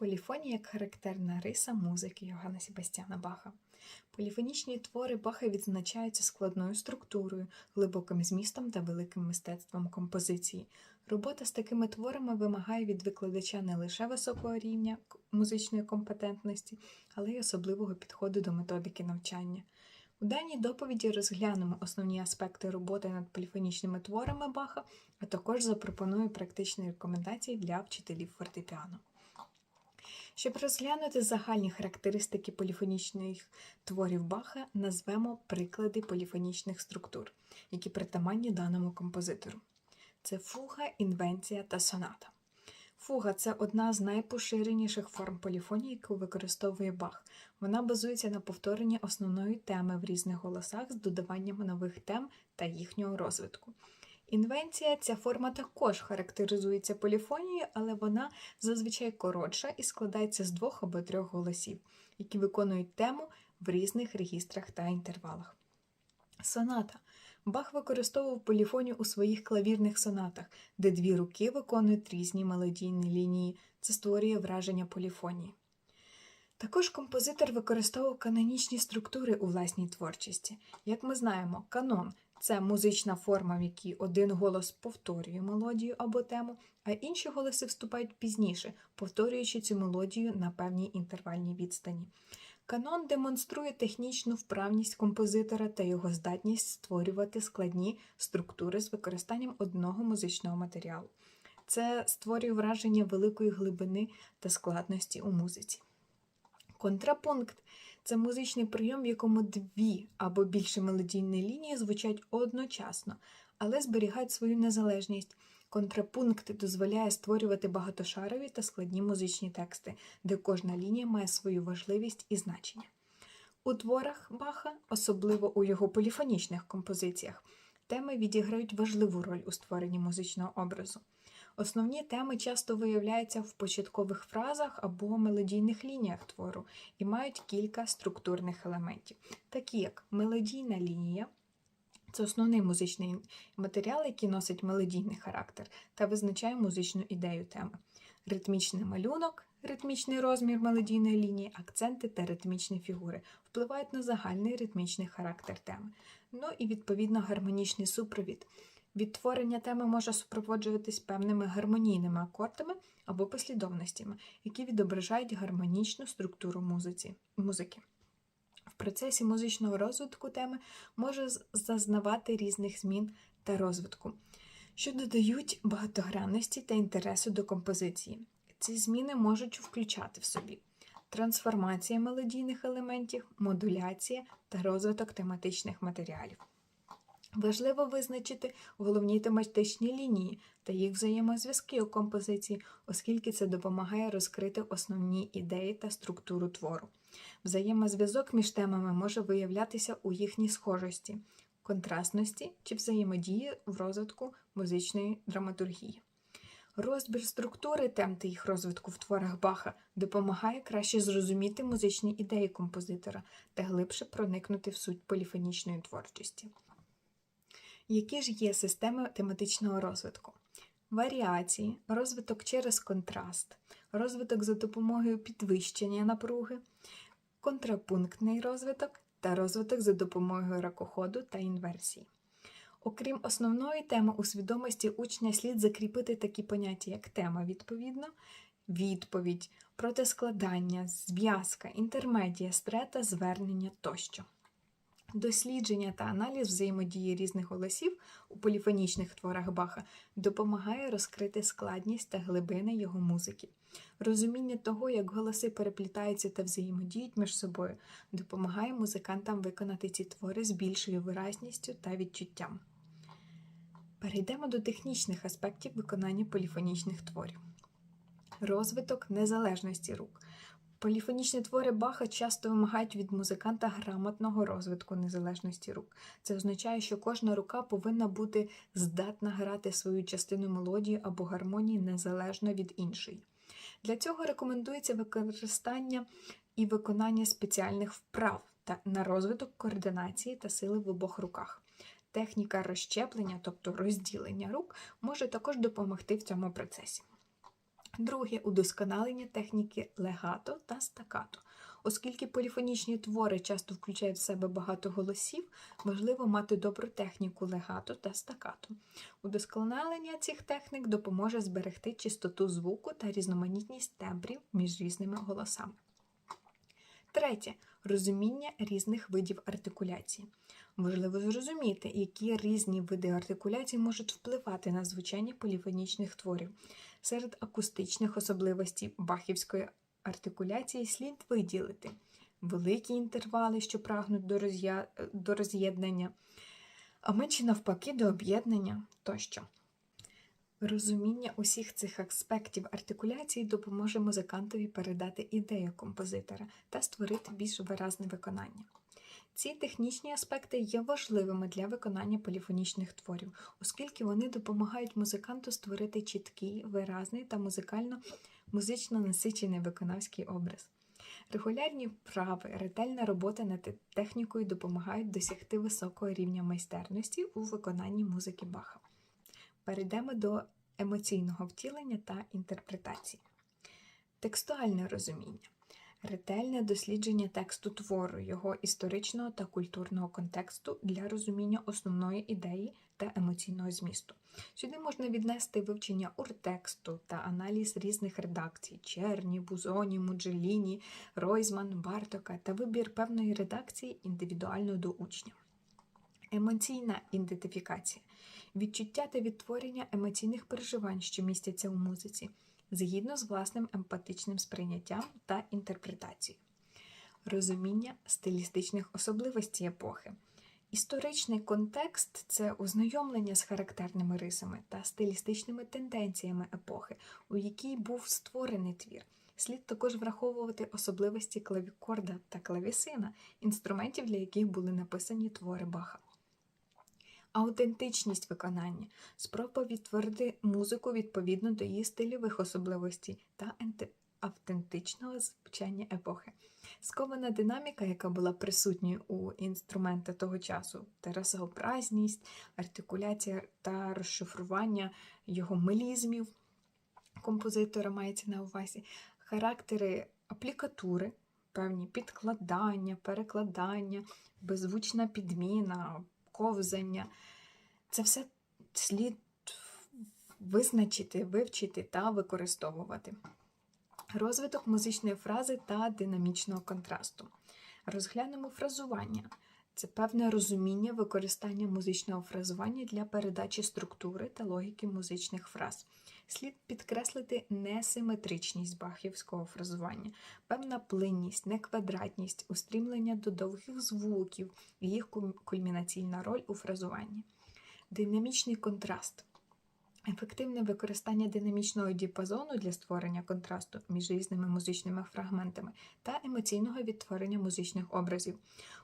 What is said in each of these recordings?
Поліфонія як характерна риса музики Йоганна Себастьяна Баха. Поліфонічні твори Баха відзначаються складною структурою, глибоким змістом та великим мистецтвом композиції. Робота з такими творами вимагає від викладача не лише високого рівня музичної компетентності, але й особливого підходу до методики навчання. У даній доповіді розглянемо основні аспекти роботи над поліфонічними творами Баха, а також запропоную практичні рекомендації для вчителів фортепіано. Щоб розглянути загальні характеристики поліфонічних творів Баха, назвемо приклади поліфонічних структур, які притаманні даному композитору. Це фуга, інвенція та соната. Фуга це одна з найпоширеніших форм поліфонії, яку використовує Бах. Вона базується на повторенні основної теми в різних голосах з додаванням нових тем та їхнього розвитку. Інвенція ця форма також характеризується поліфонією, але вона зазвичай коротша і складається з двох або трьох голосів, які виконують тему в різних регістрах та інтервалах. Соната. Бах використовував поліфонію у своїх клавірних сонатах, де дві руки виконують різні мелодійні лінії. Це створює враження поліфонії. Також композитор використовував канонічні структури у власній творчості. Як ми знаємо, канон це музична форма, в якій один голос повторює мелодію або тему, а інші голоси вступають пізніше, повторюючи цю мелодію на певній інтервальній відстані. Канон демонструє технічну вправність композитора та його здатність створювати складні структури з використанням одного музичного матеріалу. Це створює враження великої глибини та складності у музиці. Контрапункт це музичний прийом, в якому дві або більше мелодійні лінії звучать одночасно, але зберігають свою незалежність. Контрапункт дозволяє створювати багатошарові та складні музичні тексти, де кожна лінія має свою важливість і значення. У творах Баха, особливо у його поліфонічних композиціях, теми відіграють важливу роль у створенні музичного образу. Основні теми часто виявляються в початкових фразах або мелодійних лініях твору і мають кілька структурних елементів, такі як мелодійна лінія. Це основний музичний матеріал, який носить мелодійний характер та визначає музичну ідею теми. Ритмічний малюнок, ритмічний розмір мелодійної лінії, акценти та ритмічні фігури впливають на загальний ритмічний характер теми. Ну і відповідно гармонічний супровід. Відтворення теми може супроводжуватись певними гармонійними акордами або послідовностями, які відображають гармонічну структуру музиці, музики. В процесі музичного розвитку теми може зазнавати різних змін та розвитку, що додають багатогранності та інтересу до композиції. Ці зміни можуть включати в собі трансформація мелодійних елементів, модуляція та розвиток тематичних матеріалів. Важливо визначити головні тематичні лінії та їх взаємозв'язки у композиції, оскільки це допомагає розкрити основні ідеї та структуру твору. Взаємозв'язок між темами може виявлятися у їхній схожості, контрастності чи взаємодії в розвитку музичної драматургії. Розбір структури тем та їх розвитку в творах Баха допомагає краще зрозуміти музичні ідеї композитора та глибше проникнути в суть поліфонічної творчості. Які ж є системи тематичного розвитку? Варіації, розвиток через контраст, розвиток за допомогою підвищення напруги, контрапунктний розвиток та розвиток за допомогою ракоходу та інверсії. Окрім основної теми у свідомості учня слід закріпити такі поняття, як тема відповідно, відповідь, протискладання, зв'язка, інтермедія, стрета, звернення тощо. Дослідження та аналіз взаємодії різних голосів у поліфонічних творах Баха допомагає розкрити складність та глибини його музики. Розуміння того, як голоси переплітаються та взаємодіють між собою, допомагає музикантам виконати ці твори з більшою виразністю та відчуттям. Перейдемо до технічних аспектів виконання поліфонічних творів. Розвиток незалежності рук. Поліфонічні твори Баха часто вимагають від музиканта грамотного розвитку незалежності рук. Це означає, що кожна рука повинна бути здатна грати свою частину мелодії або гармонії незалежно від іншої. Для цього рекомендується використання і виконання спеціальних вправ на розвиток координації та сили в обох руках. Техніка розщеплення, тобто розділення рук, може також допомогти в цьому процесі. Друге удосконалення техніки легато та стакато. Оскільки поліфонічні твори часто включають в себе багато голосів, важливо мати добру техніку легато та стакато. Удосконалення цих технік допоможе зберегти чистоту звуку та різноманітність тембрів між різними голосами. Третє розуміння різних видів артикуляції. Важливо зрозуміти, які різні види артикуляції можуть впливати на звучання поліфонічних творів. Серед акустичних особливостей бахівської артикуляції слід виділити великі інтервали, що прагнуть до, роз'я... до роз'єднання, а менші навпаки до об'єднання тощо. Розуміння усіх цих аспектів артикуляції допоможе музикантові передати ідею композитора та створити більш виразне виконання. Ці технічні аспекти є важливими для виконання поліфонічних творів, оскільки вони допомагають музиканту створити чіткий, виразний та музикально музично насичений виконавський образ. Регулярні вправи, ретельна робота над технікою допомагають досягти високого рівня майстерності у виконанні музики Баха. Перейдемо до емоційного втілення та інтерпретації. Текстуальне розуміння. Ретельне дослідження тексту твору, його історичного та культурного контексту для розуміння основної ідеї та емоційного змісту. Сюди можна віднести вивчення уртексту та аналіз різних редакцій Черні, Бузоні, Муджеліні, Ройзман, Бартока та вибір певної редакції індивідуально до учня. Емоційна ідентифікація відчуття та відтворення емоційних переживань, що містяться у музиці, згідно з власним емпатичним сприйняттям та інтерпретацією, розуміння стилістичних особливостей епохи. Історичний контекст це ознайомлення з характерними рисами та стилістичними тенденціями епохи, у якій був створений твір. Слід також враховувати особливості клавікорда та клавісина, інструментів, для яких були написані твори Баха. Аутентичність виконання, спроба відтворити музику відповідно до її стильових особливостей та автентичного звучання епохи. Скована динаміка, яка була присутньою у інструмента того часу, терасообразність, артикуляція та розшифрування його мелізмів композитора мається на увазі, характери аплікатури, певні підкладання, перекладання, беззвучна підміна, ковзання. Це все слід визначити, вивчити та використовувати. Розвиток музичної фрази та динамічного контрасту. Розглянемо фразування. Це певне розуміння використання музичного фразування для передачі структури та логіки музичних фраз. Слід підкреслити несиметричність бахівського фразування, певна плинність, неквадратність, устрімлення до довгих звуків і їх кульмінаційна роль у фразуванні. Динамічний контраст. Ефективне використання динамічного діапазону для створення контрасту між різними музичними фрагментами та емоційного відтворення музичних образів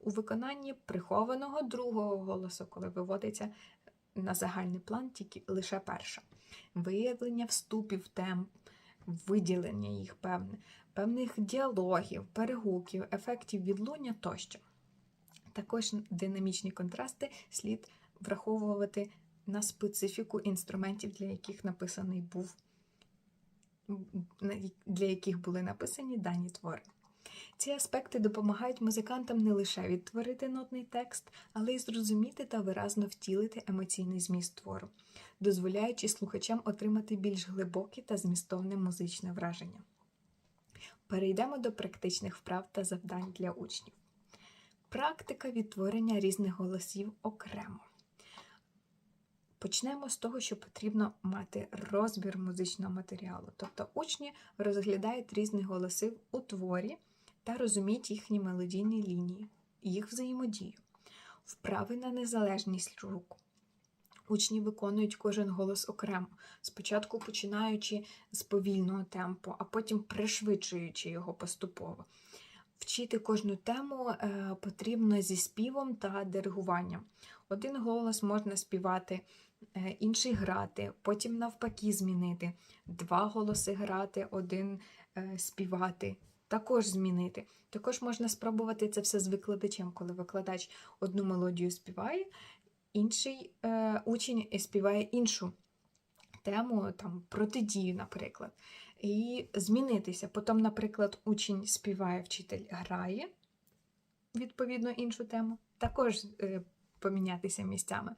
у виконанні прихованого другого голосу, коли виводиться на загальний план тільки лише перша, виявлення вступів тем, виділення їх певне, певних діалогів, перегуків, ефектів відлуння тощо. Також динамічні контрасти слід враховувати на специфіку інструментів, для яких написаний був, для яких були написані дані твори. Ці аспекти допомагають музикантам не лише відтворити нотний текст, але й зрозуміти та виразно втілити емоційний зміст твору, дозволяючи слухачам отримати більш глибоке та змістовне музичне враження. Перейдемо до практичних вправ та завдань для учнів. Практика відтворення різних голосів окремо. Почнемо з того, що потрібно мати розбір музичного матеріалу. Тобто учні розглядають різні голоси у творі та розуміють їхні мелодійні лінії, їх взаємодію, вправи на незалежність рук. Учні виконують кожен голос окремо, спочатку починаючи з повільного темпу, а потім пришвидшуючи його поступово. Вчити кожну тему е, потрібно зі співом та диригуванням. Один голос можна співати, е, інший грати, потім навпаки змінити. Два голоси грати, один е, співати, також змінити. Також можна спробувати це все з викладачем, коли викладач одну мелодію співає, інший е, учень співає іншу тему, там, протидію, наприклад. і змінитися. Потім, наприклад, учень співає, вчитель грає, відповідно, іншу тему, також е, помінятися місцями.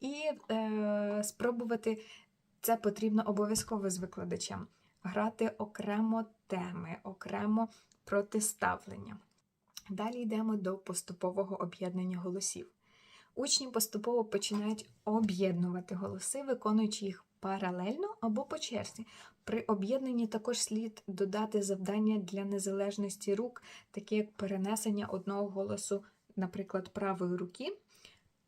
І е, спробувати це потрібно обов'язково з викладачем. Грати окремо теми, окремо протиставлення. Далі йдемо до поступового об'єднання голосів. Учні поступово починають об'єднувати голоси, виконуючи їх паралельно або по черзі. При об'єднанні також слід додати завдання для незалежності рук, такі як перенесення одного голосу, наприклад, правої руки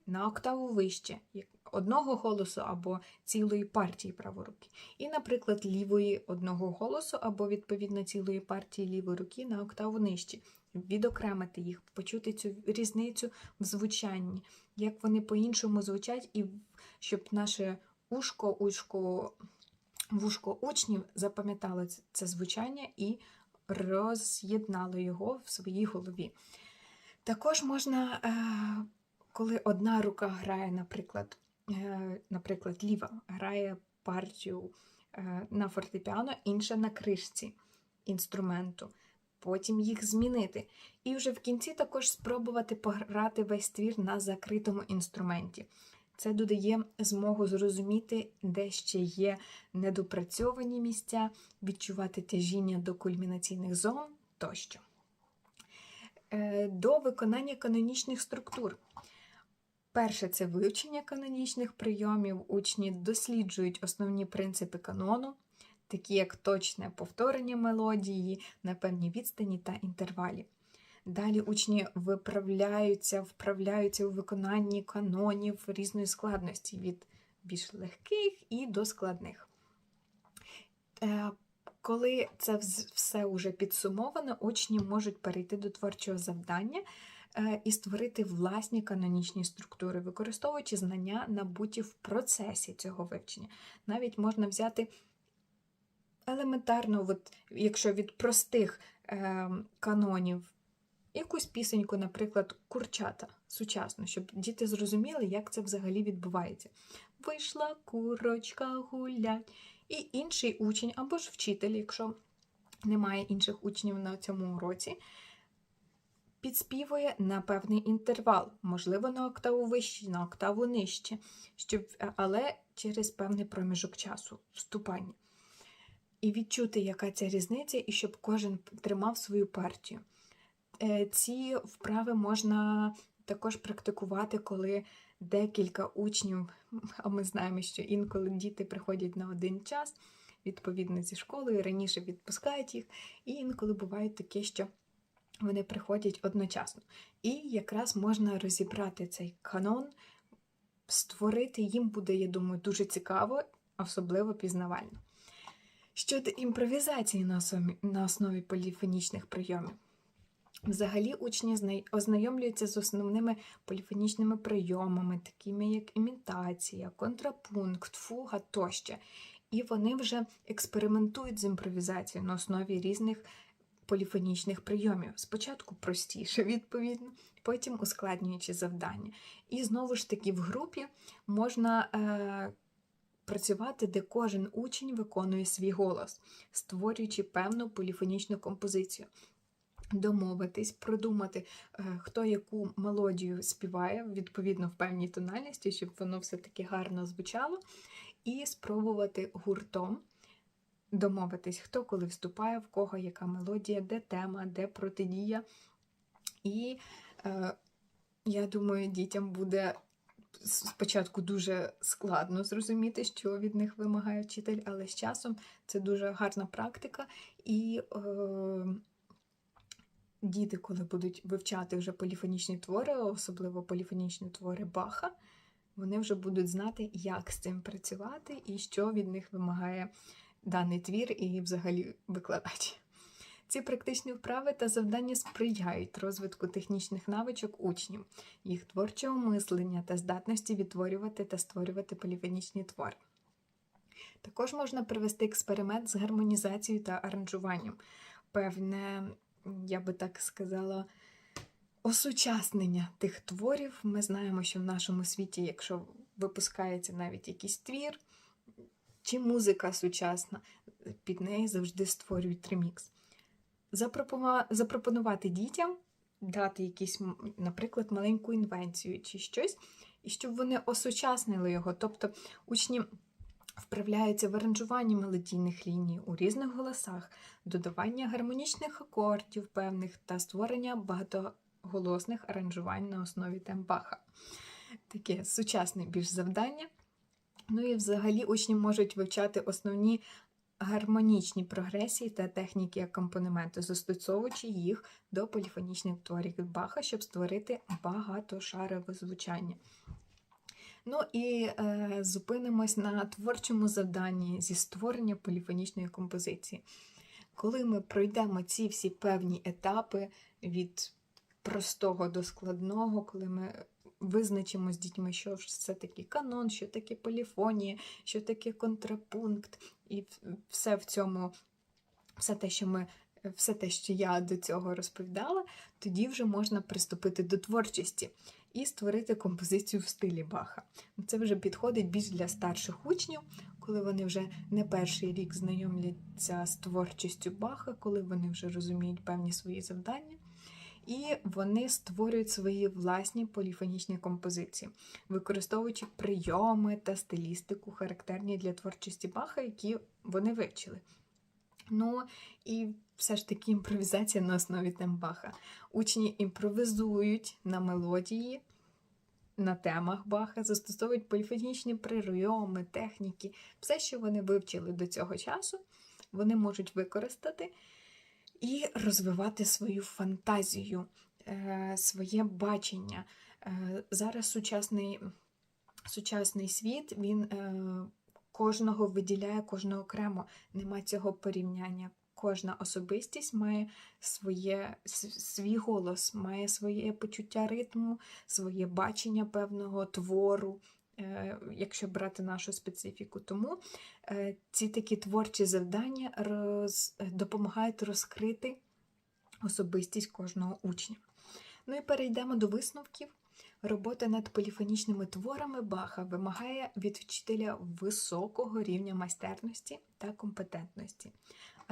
на октаву вище, як одного голосу або цілої партії праворуки. І, наприклад, лівої одного голосу або відповідно цілої партії лівої руки на октаву нижче. Відокремити їх, почути цю різницю в звучанні, як вони по-іншому звучать, і щоб наше ушко, ушко, вушко учнів запам'ятало це, звучання і роз'єднало його в своїй голові. Також можна, е, коли одна рука грає, наприклад, наприклад, ліва грає партію е, на фортепіано, інша на кришці інструменту. Потім їх змінити. І вже в кінці також спробувати пограти весь твір на закритому інструменті. Це додає змогу зрозуміти, де ще є недопрацьовані місця, відчувати тяжіння до кульмінаційних зон тощо. Е, До виконання канонічних структур. Перше це вивчення канонічних прийомів. Учні досліджують основні принципи канону, такі як точне повторення мелодії на певній відстані та інтервалі. Далі учні виправляються, вправляються у виконанні канонів різної складності від більш легких і до складних. Е, Коли це все вже підсумовано, учні можуть перейти до творчого завдання і створити власні канонічні структури, використовуючи знання, набуті в процесі цього вивчення. Навіть можна взяти елементарно, от, якщо від простих е, канонів якусь пісеньку, наприклад, курчата сучасну, щоб діти зрозуміли, як це взагалі відбувається. Вийшла курочка гулять. І інший учень або ж вчитель, якщо немає інших учнів на цьому уроці, підспівує на певний інтервал, можливо, на октаву вище, на октаву нижче, щоб, але через певний проміжок часу вступання. І відчути, яка ця різниця, і щоб кожен тримав свою партію. Е, Ці вправи можна також практикувати, коли декілька учнів, а ми знаємо, що інколи діти приходять на один час, відповідно зі школою, раніше відпускають їх, і інколи буває таке, що вони приходять одночасно. І якраз можна розібрати цей канон, створити їм буде, я думаю, дуже цікаво, особливо пізнавально. Щодо імпровізації на основі, поліфонічних прийомів. Взагалі учні ознайомлюються з основними поліфонічними прийомами, такими як імітація, контрапункт, фуга тощо. І вони вже експериментують з імпровізацією на основі різних поліфонічних прийомів. Спочатку простіше, відповідно, потім ускладнюючи завдання. І знову ж таки в групі можна е, працювати, де кожен учень виконує свій голос, створюючи певну поліфонічну композицію домовитись, продумати, е, хто яку мелодію співає, відповідно в певній тональності, щоб воно все-таки гарно звучало, і спробувати гуртом домовитись, хто коли вступає, в кого яка мелодія, де тема, де протидія. І е, я думаю, дітям буде спочатку дуже складно зрозуміти, що від них вимагає вчитель, але з часом це дуже гарна практика. І е, діти, коли будуть вивчати вже поліфонічні твори, особливо поліфонічні твори Баха, вони вже будуть знати, як з цим працювати і що від них вимагає даний твір і взагалі викладач. Ці практичні вправи та завдання сприяють розвитку технічних навичок учнів, їх творчого мислення та здатності відтворювати та створювати поліфонічні твори. Також можна провести експеримент з гармонізацією та аранжуванням. Певне, я би так сказала, осучаснення тих творів. Ми знаємо, що в нашому світі, якщо випускається навіть якийсь твір, чи музика сучасна, під неї завжди створюють ремікс. Запропонувати дітям дати якийсь, наприклад, маленьку інвенцію чи щось, і щоб вони осучаснили його. Тобто учні вправляються в аранжуванні мелодійних ліній у різних голосах, додавання гармонічних акордів певних та створення багатоголосних аранжувань на основі тембаха. Таке сучасне більш завдання. Ну і взагалі учні можуть вивчати основні гармонічні прогресії та техніки акомпанементу, застосовуючи їх до поліфонічних творів Баха, щоб створити багатошарове звучання. Ну і е, зупинимось на творчому завданні зі створення поліфонічної композиції. Коли ми пройдемо ці всі певні етапи від простого до складного, коли ми визначимо з дітьми, що ж це таке канон, що таке поліфонія, що таке контрапункт, і все в цьому, все те, що ми. Все те, що я до цього розповідала, тоді вже можна приступити до творчості і створити композицію в стилі Баха. Це вже підходить більш для старших учнів, коли вони вже не перший рік знайомляться з творчістю Баха, коли вони вже розуміють певні свої завдання. І вони створюють свої власні поліфонічні композиції, використовуючи прийоми та стилістику, характерні для творчості Баха, які вони вивчили. Ну і все ж таки імпровізація на основі тембаха. Учні імпровізують на мелодії, на темах Баха, застосовують поліфонічні прийоми, техніки, все, що вони вивчили до цього часу, вони можуть використати і розвивати свою фантазію, е, своє бачення. Е, Зараз сучасний, сучасний світ, він е, кожного виділяє, кожного окремо. Нема цього порівняння. Кожна особистість має своє, свій голос, має своє почуття ритму, своє бачення певного твору, якщо брати нашу специфіку. Тому е, ці такі творчі завдання роз, е, допомагають розкрити особистість кожного учня. Ну і перейдемо до висновків. Робота над поліфонічними творами Баха вимагає від вчителя високого рівня майстерності та компетентності,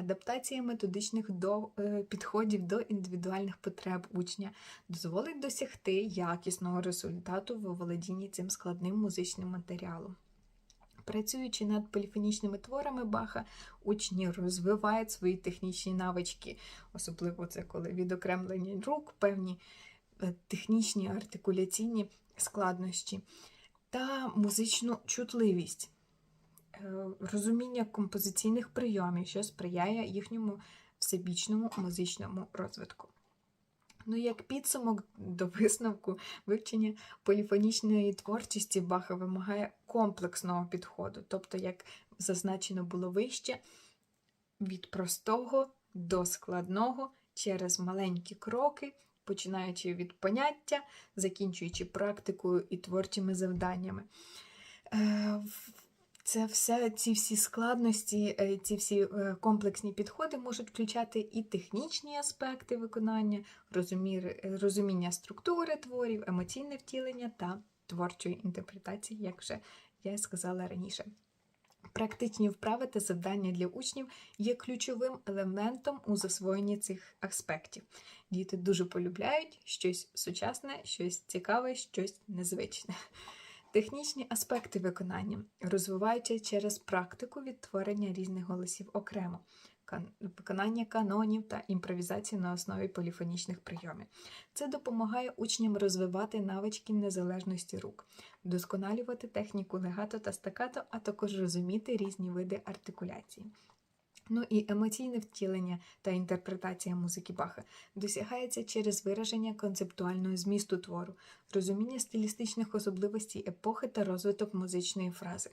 адаптація методичних до, е, підходів до індивідуальних потреб учня дозволить досягти якісного результату в володінні цим складним музичним матеріалом. Працюючи над поліфонічними творами Баха, учні розвивають свої технічні навички, особливо це коли відокремлення рук, певні е, технічні артикуляційні складнощі та музичну чутливість, розуміння композиційних прийомів, що сприяє їхньому всебічному музичному розвитку. Ну, як підсумок до висновку, вивчення поліфонічної творчості Баха вимагає комплексного підходу, тобто, як зазначено було вище, від простого до складного через маленькі кроки, починаючи від поняття, закінчуючи практикою і творчими завданнями. Е, Це все, ці всі складності, е, ці всі е, комплексні підходи можуть включати і технічні аспекти виконання, розумір- розуміння структури творів, емоційне втілення та творчої інтерпретації, як вже я сказала раніше. Практичні вправи та завдання для учнів є ключовим елементом у засвоєнні цих аспектів. Діти дуже полюбляють щось сучасне, щось цікаве, щось незвичне. Технічні аспекти виконання розвиваються через практику відтворення різних голосів окремо, виконання канонів та імпровізації на основі поліфонічних прийомів. Це допомагає учням розвивати навички незалежності рук, вдосконалювати техніку легато та стакато, а також розуміти різні види артикуляції. Ну і емоційне втілення та інтерпретація музики Баха досягається через вираження концептуального змісту твору, розуміння стилістичних особливостей епохи та розвиток музичної фрази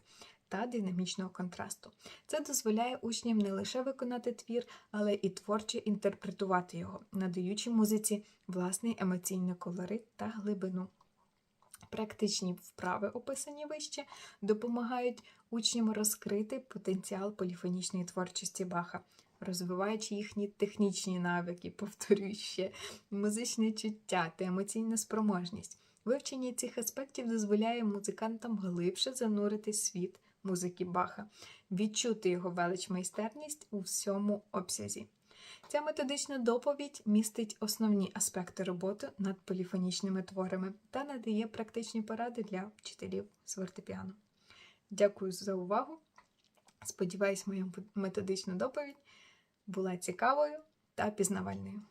та динамічного контрасту. Це дозволяє учням не лише виконати твір, але і творче інтерпретувати його, надаючи музиці власний емоційний колорит та глибину. Практичні вправи, описані вище, допомагають учням розкрити потенціал поліфонічної творчості Баха, розвиваючи їхні технічні навики, повторюю ще, музичне чуття та емоційна спроможність. Вивчення цих аспектів дозволяє музикантам глибше занурити світ музики Баха, відчути його велич майстерність у всьому обсязі. Ця методична доповідь містить основні аспекти роботи над поліфонічними творами та надає практичні поради для вчителів з фортепіано. Дякую за увагу. Сподіваюсь, моя методична доповідь була цікавою та пізнавальною.